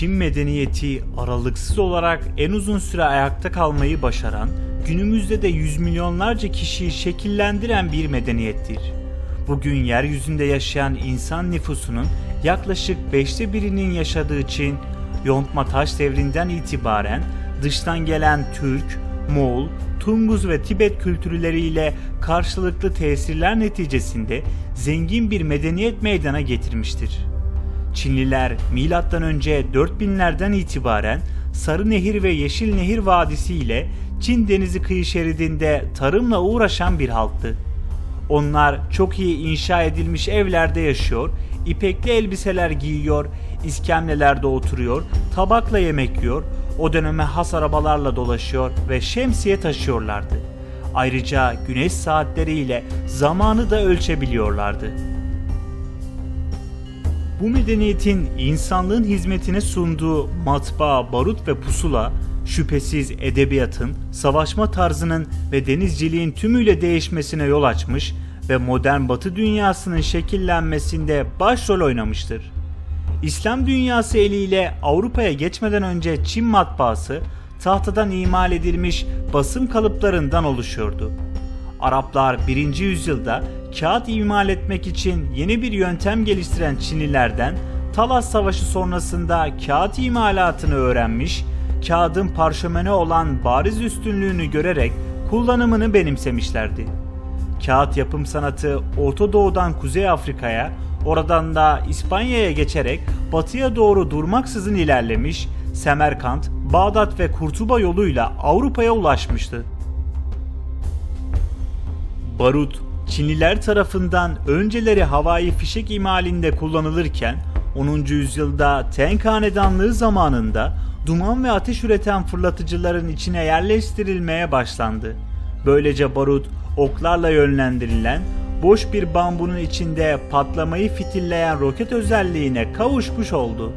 Çin medeniyeti aralıksız olarak en uzun süre ayakta kalmayı başaran, günümüzde de yüz milyonlarca kişiyi şekillendiren bir medeniyettir. Bugün yeryüzünde yaşayan insan nüfusunun yaklaşık beşte birinin yaşadığı Çin, yontma taş devrinden itibaren dıştan gelen Türk, Moğol, Tunguz ve Tibet kültürleriyle karşılıklı tesirler neticesinde zengin bir medeniyet meydana getirmiştir. Çinliler milattan önce 4000'lerden itibaren Sarı Nehir ve Yeşil Nehir Vadisi ile Çin denizi kıyı şeridinde tarımla uğraşan bir halktı. Onlar çok iyi inşa edilmiş evlerde yaşıyor, ipekli elbiseler giyiyor, iskemlelerde oturuyor, tabakla yemek yiyor, o döneme has arabalarla dolaşıyor ve şemsiye taşıyorlardı. Ayrıca güneş saatleriyle zamanı da ölçebiliyorlardı. Bu medeniyetin insanlığın hizmetine sunduğu matbaa, barut ve pusula şüphesiz edebiyatın, savaşma tarzının ve denizciliğin tümüyle değişmesine yol açmış ve modern batı dünyasının şekillenmesinde başrol oynamıştır. İslam dünyası eliyle Avrupa'ya geçmeden önce Çin matbaası tahtadan imal edilmiş basım kalıplarından oluşuyordu. Araplar 1. yüzyılda kağıt imal etmek için yeni bir yöntem geliştiren Çinlilerden Talas Savaşı sonrasında kağıt imalatını öğrenmiş, kağıdın parşömene olan bariz üstünlüğünü görerek kullanımını benimsemişlerdi. Kağıt yapım sanatı Orta Doğu'dan Kuzey Afrika'ya, oradan da İspanya'ya geçerek batıya doğru durmaksızın ilerlemiş, Semerkant, Bağdat ve Kurtuba yoluyla Avrupa'ya ulaşmıştı. Barut, Çinliler tarafından önceleri havai fişek imalinde kullanılırken 10. yüzyılda Tang Hanedanlığı zamanında duman ve ateş üreten fırlatıcıların içine yerleştirilmeye başlandı. Böylece barut oklarla yönlendirilen boş bir bambunun içinde patlamayı fitilleyen roket özelliğine kavuşmuş oldu.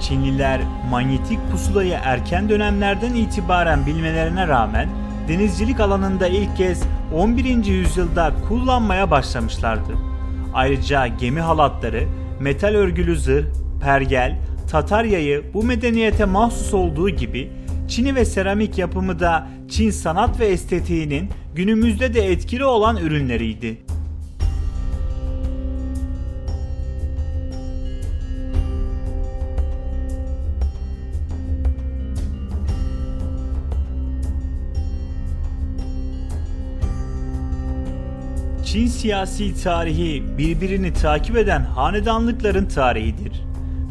Çinliler manyetik pusulayı erken dönemlerden itibaren bilmelerine rağmen denizcilik alanında ilk kez 11. yüzyılda kullanmaya başlamışlardı. Ayrıca gemi halatları, metal örgülü zırh, pergel, Tatar yayı bu medeniyete mahsus olduğu gibi Çini ve seramik yapımı da Çin sanat ve estetiğinin günümüzde de etkili olan ürünleriydi. Çin siyasi tarihi birbirini takip eden hanedanlıkların tarihidir.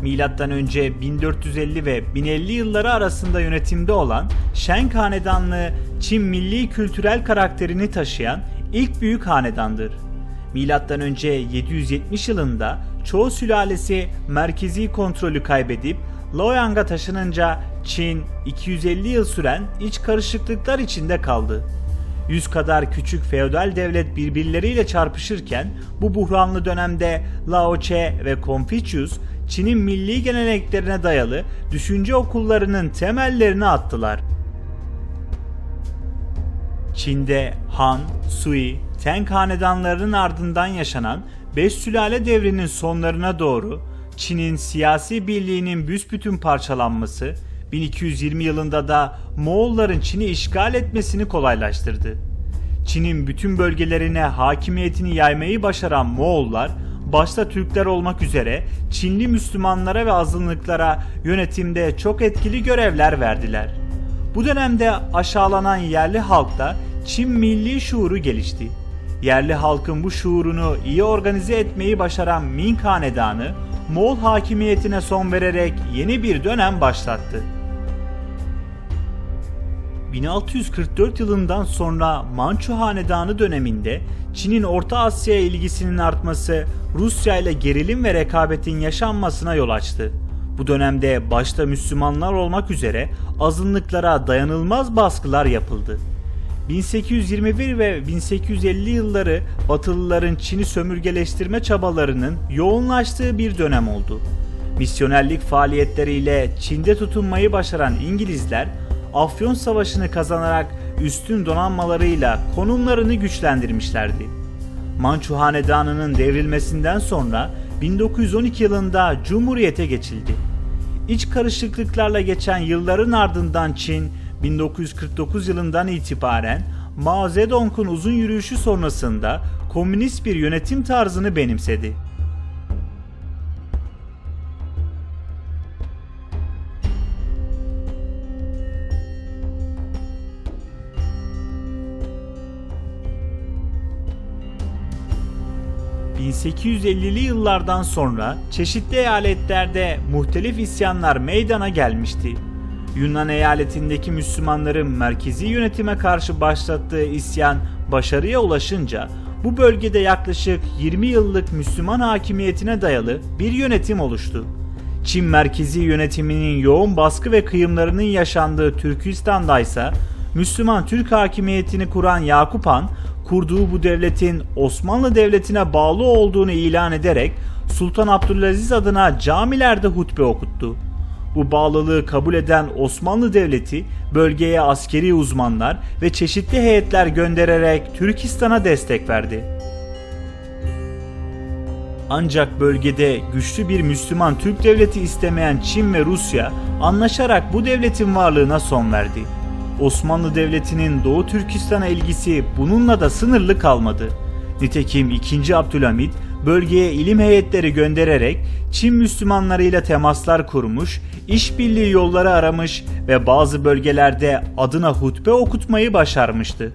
Milattan önce 1450 ve 1050 yılları arasında yönetimde olan Sheng Hanedanlığı Çin milli kültürel karakterini taşıyan ilk büyük hanedandır. Milattan önce 770 yılında çoğu sülalesi merkezi kontrolü kaybedip Luoyang'a taşınınca Çin 250 yıl süren iç karışıklıklar içinde kaldı. 100 kadar küçük feodal devlet birbirleriyle çarpışırken bu buhranlı dönemde Lao Tse ve Confucius Çin'in milli geleneklerine dayalı düşünce okullarının temellerini attılar. Çin'de Han, Sui, Tang hanedanlarının ardından yaşanan Beş Sülale devrinin sonlarına doğru Çin'in siyasi birliğinin büsbütün parçalanması 1220 yılında da Moğolların Çin'i işgal etmesini kolaylaştırdı. Çin'in bütün bölgelerine hakimiyetini yaymayı başaran Moğollar, başta Türkler olmak üzere Çinli Müslümanlara ve azınlıklara yönetimde çok etkili görevler verdiler. Bu dönemde aşağılanan yerli halkta Çin milli şuuru gelişti. Yerli halkın bu şuurunu iyi organize etmeyi başaran Ming Hanedanı, Moğol hakimiyetine son vererek yeni bir dönem başlattı. 1644 yılından sonra Mançu Hanedanı döneminde Çin'in Orta Asya'ya ilgisinin artması Rusya ile gerilim ve rekabetin yaşanmasına yol açtı. Bu dönemde başta Müslümanlar olmak üzere azınlıklara dayanılmaz baskılar yapıldı. 1821 ve 1850 yılları Batılıların Çin'i sömürgeleştirme çabalarının yoğunlaştığı bir dönem oldu. Misyonerlik faaliyetleriyle Çin'de tutunmayı başaran İngilizler Afyon Savaşı'nı kazanarak üstün donanmalarıyla konumlarını güçlendirmişlerdi. Mançu Hanedanı'nın devrilmesinden sonra 1912 yılında Cumhuriyete geçildi. İç karışıklıklarla geçen yılların ardından Çin 1949 yılından itibaren Mao Zedong'un uzun yürüyüşü sonrasında komünist bir yönetim tarzını benimsedi. ...1850'li yıllardan sonra çeşitli eyaletlerde muhtelif isyanlar meydana gelmişti. Yunan eyaletindeki Müslümanların merkezi yönetime karşı başlattığı isyan başarıya ulaşınca bu bölgede yaklaşık 20 yıllık Müslüman hakimiyetine dayalı bir yönetim oluştu. Çin merkezi yönetiminin yoğun baskı ve kıyımlarının yaşandığı Türkistan'da ise Müslüman Türk hakimiyetini kuran Yakup Han, kurduğu bu devletin Osmanlı Devleti'ne bağlı olduğunu ilan ederek Sultan Abdülaziz adına camilerde hutbe okuttu. Bu bağlılığı kabul eden Osmanlı Devleti bölgeye askeri uzmanlar ve çeşitli heyetler göndererek Türkistan'a destek verdi. Ancak bölgede güçlü bir Müslüman Türk devleti istemeyen Çin ve Rusya anlaşarak bu devletin varlığına son verdi. Osmanlı Devleti'nin Doğu Türkistan'a ilgisi bununla da sınırlı kalmadı. Nitekim 2. Abdülhamit bölgeye ilim heyetleri göndererek Çin Müslümanlarıyla temaslar kurmuş, işbirliği yolları aramış ve bazı bölgelerde adına hutbe okutmayı başarmıştı.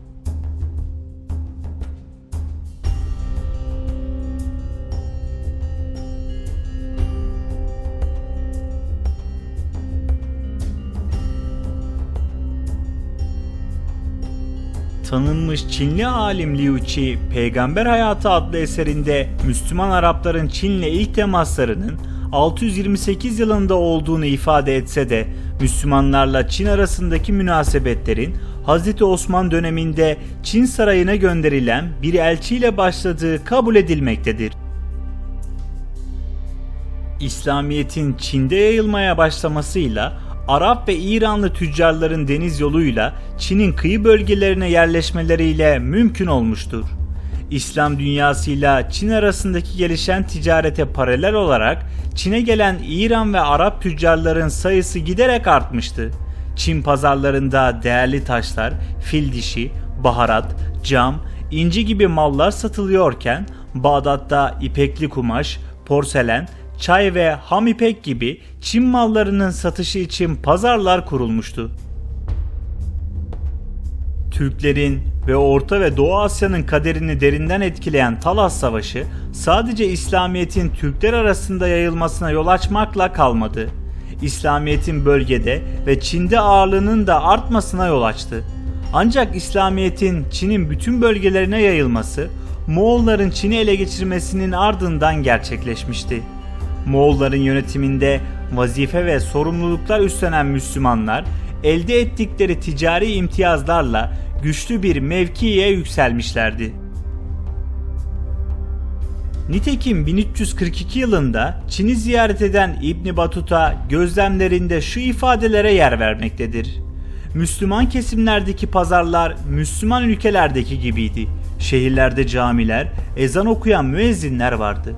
Tanınmış Çinli alim Liu Qi, Peygamber Hayatı adlı eserinde Müslüman Arapların Çin'le ilk temaslarının 628 yılında olduğunu ifade etse de Müslümanlarla Çin arasındaki münasebetlerin Hz. Osman döneminde Çin sarayına gönderilen bir elçiyle başladığı kabul edilmektedir. İslamiyet'in Çin'de yayılmaya başlamasıyla Arap ve İranlı tüccarların deniz yoluyla Çin'in kıyı bölgelerine yerleşmeleriyle mümkün olmuştur. İslam dünyasıyla Çin arasındaki gelişen ticarete paralel olarak Çin'e gelen İran ve Arap tüccarların sayısı giderek artmıştı. Çin pazarlarında değerli taşlar, fil dişi, baharat, cam, inci gibi mallar satılıyorken Bağdat'ta ipekli kumaş, porselen, çay ve ham ipek gibi Çin mallarının satışı için pazarlar kurulmuştu. Türklerin ve Orta ve Doğu Asya'nın kaderini derinden etkileyen Talas Savaşı sadece İslamiyet'in Türkler arasında yayılmasına yol açmakla kalmadı. İslamiyet'in bölgede ve Çin'de ağırlığının da artmasına yol açtı. Ancak İslamiyet'in Çin'in bütün bölgelerine yayılması Moğolların Çin'i ele geçirmesinin ardından gerçekleşmişti. Moğolların yönetiminde vazife ve sorumluluklar üstlenen Müslümanlar elde ettikleri ticari imtiyazlarla güçlü bir mevkiye yükselmişlerdi. Nitekim 1342 yılında Çin'i ziyaret eden İbn Batuta gözlemlerinde şu ifadelere yer vermektedir. Müslüman kesimlerdeki pazarlar Müslüman ülkelerdeki gibiydi. Şehirlerde camiler, ezan okuyan müezzinler vardı.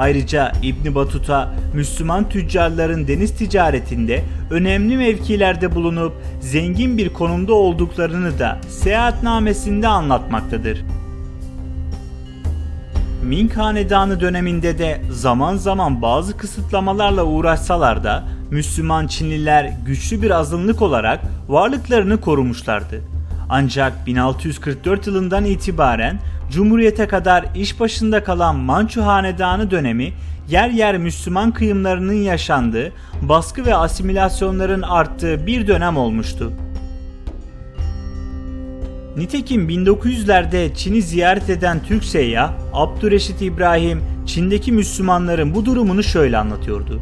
Ayrıca İbn Batuta Müslüman tüccarların deniz ticaretinde önemli mevkilerde bulunup zengin bir konumda olduklarını da seyahatnamesinde anlatmaktadır. Ming Hanedanı döneminde de zaman zaman bazı kısıtlamalarla uğraşsalar da Müslüman Çinliler güçlü bir azınlık olarak varlıklarını korumuşlardı. Ancak 1644 yılından itibaren Cumhuriyete kadar iş başında kalan Mançu Hanedanı dönemi yer yer Müslüman kıyımlarının yaşandığı, baskı ve asimilasyonların arttığı bir dönem olmuştu. Nitekim 1900'lerde Çin'i ziyaret eden Türk seyyah Abdüreşit İbrahim Çin'deki Müslümanların bu durumunu şöyle anlatıyordu.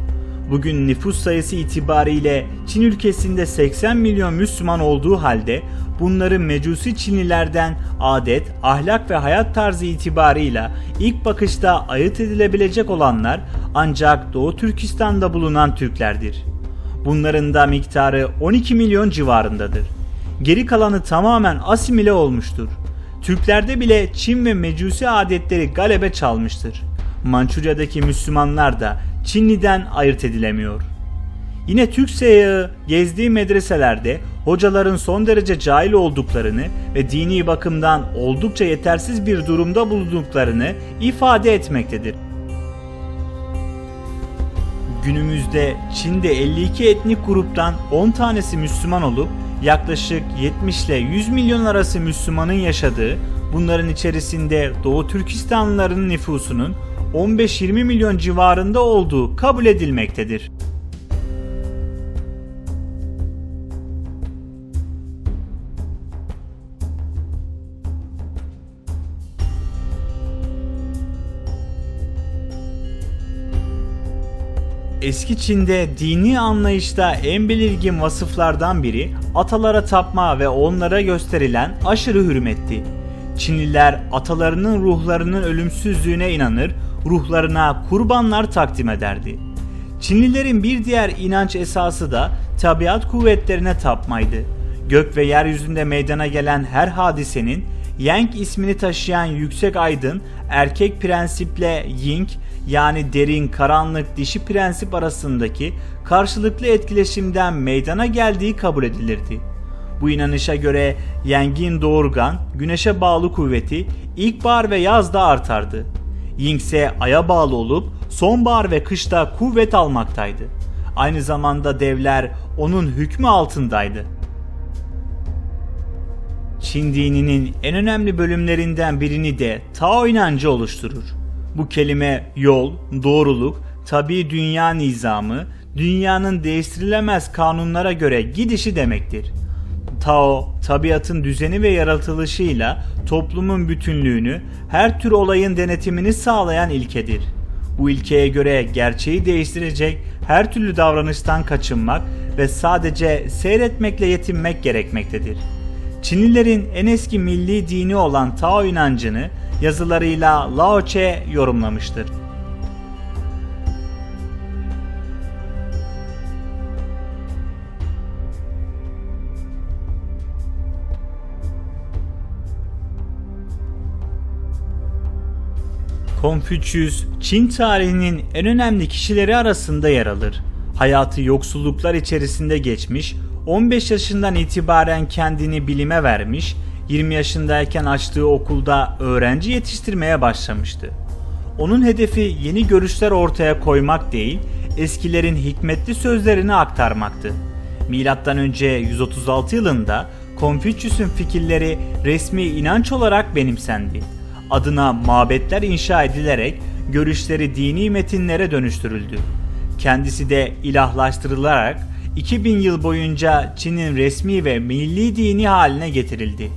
Bugün nüfus sayısı itibariyle Çin ülkesinde 80 milyon Müslüman olduğu halde bunların mecusi Çinlilerden adet, ahlak ve hayat tarzı itibarıyla ilk bakışta ayırt edilebilecek olanlar ancak Doğu Türkistan'da bulunan Türklerdir. Bunların da miktarı 12 milyon civarındadır. Geri kalanı tamamen asimile olmuştur. Türklerde bile Çin ve mecusi adetleri galebe çalmıştır. Mançurya'daki Müslümanlar da Çinli'den ayırt edilemiyor. Yine Türk seyyahı gezdiği medreselerde hocaların son derece cahil olduklarını ve dini bakımdan oldukça yetersiz bir durumda bulunduklarını ifade etmektedir. Günümüzde Çin'de 52 etnik gruptan 10 tanesi Müslüman olup yaklaşık 70 ile 100 milyon arası Müslümanın yaşadığı, bunların içerisinde Doğu Türkistanlıların nüfusunun 15-20 milyon civarında olduğu kabul edilmektedir. Eski Çin'de dini anlayışta en belirgin vasıflardan biri atalara tapma ve onlara gösterilen aşırı hürmetti. Çinliler atalarının ruhlarının ölümsüzlüğüne inanır, ruhlarına kurbanlar takdim ederdi. Çinlilerin bir diğer inanç esası da tabiat kuvvetlerine tapmaydı. Gök ve yeryüzünde meydana gelen her hadisenin Yang ismini taşıyan yüksek aydın erkek prensiple Ying yani derin karanlık dişi prensip arasındaki karşılıklı etkileşimden meydana geldiği kabul edilirdi. Bu inanışa göre Yang'in doğurgan, güneşe bağlı kuvveti ilkbahar ve yazda artardı. Ying ise aya bağlı olup sonbahar ve kışta kuvvet almaktaydı. Aynı zamanda devler onun hükmü altındaydı. Çin dininin en önemli bölümlerinden birini de Tao inancı oluşturur. Bu kelime yol, doğruluk, tabi dünya nizamı, dünyanın değiştirilemez kanunlara göre gidişi demektir. Tao, tabiatın düzeni ve yaratılışıyla toplumun bütünlüğünü, her tür olayın denetimini sağlayan ilkedir. Bu ilkeye göre gerçeği değiştirecek her türlü davranıştan kaçınmak ve sadece seyretmekle yetinmek gerekmektedir. Çinlilerin en eski milli dini olan Tao inancını yazılarıyla Lao Tse yorumlamıştır. Konfüçyüs, Çin tarihinin en önemli kişileri arasında yer alır. Hayatı yoksulluklar içerisinde geçmiş, 15 yaşından itibaren kendini bilime vermiş, 20 yaşındayken açtığı okulda öğrenci yetiştirmeye başlamıştı. Onun hedefi yeni görüşler ortaya koymak değil, eskilerin hikmetli sözlerini aktarmaktı. Milattan önce 136 yılında Konfüçyüs'ün fikirleri resmi inanç olarak benimsendi. Adına mabetler inşa edilerek görüşleri dini metinlere dönüştürüldü. Kendisi de ilahlaştırılarak 2000 yıl boyunca Çin'in resmi ve milli dini haline getirildi.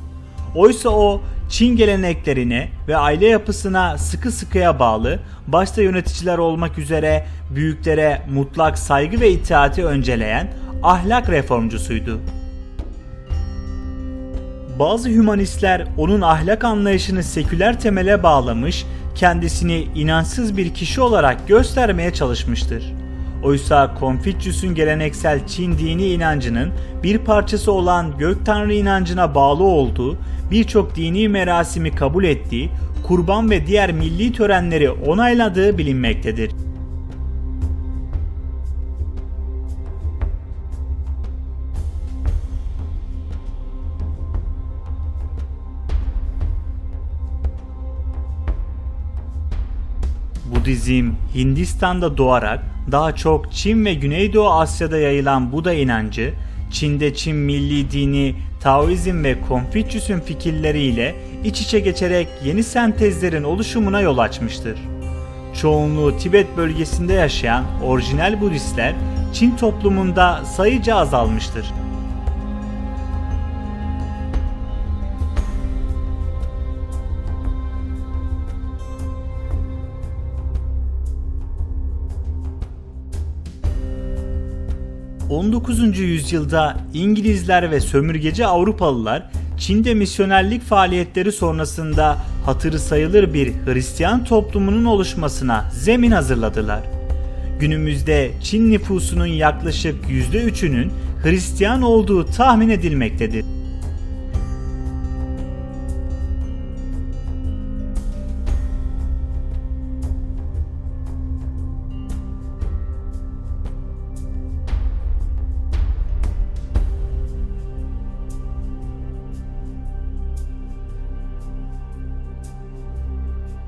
Oysa o Çin geleneklerine ve aile yapısına sıkı sıkıya bağlı, başta yöneticiler olmak üzere büyüklere mutlak saygı ve itaati önceleyen ahlak reformcusuydu. Bazı hümanistler onun ahlak anlayışını seküler temele bağlamış, kendisini inançsız bir kişi olarak göstermeye çalışmıştır. Oysa Konfüçyüs'ün geleneksel Çin dini inancının bir parçası olan gök tanrı inancına bağlı olduğu, birçok dini merasimi kabul ettiği, kurban ve diğer milli törenleri onayladığı bilinmektedir. Budizm Hindistan'da doğarak daha çok Çin ve Güneydoğu Asya'da yayılan Buda inancı, Çin'de Çin milli dini Taoizm ve Konfüçyüs'ün fikirleriyle iç içe geçerek yeni sentezlerin oluşumuna yol açmıştır. Çoğunluğu Tibet bölgesinde yaşayan orijinal Budistler Çin toplumunda sayıca azalmıştır. ...19. yüzyılda İngilizler ve sömürgeci Avrupalılar Çin'de misyonerlik faaliyetleri sonrasında hatırı sayılır bir Hristiyan toplumunun oluşmasına zemin hazırladılar. Günümüzde Çin nüfusunun yaklaşık %3'ünün Hristiyan olduğu tahmin edilmektedir.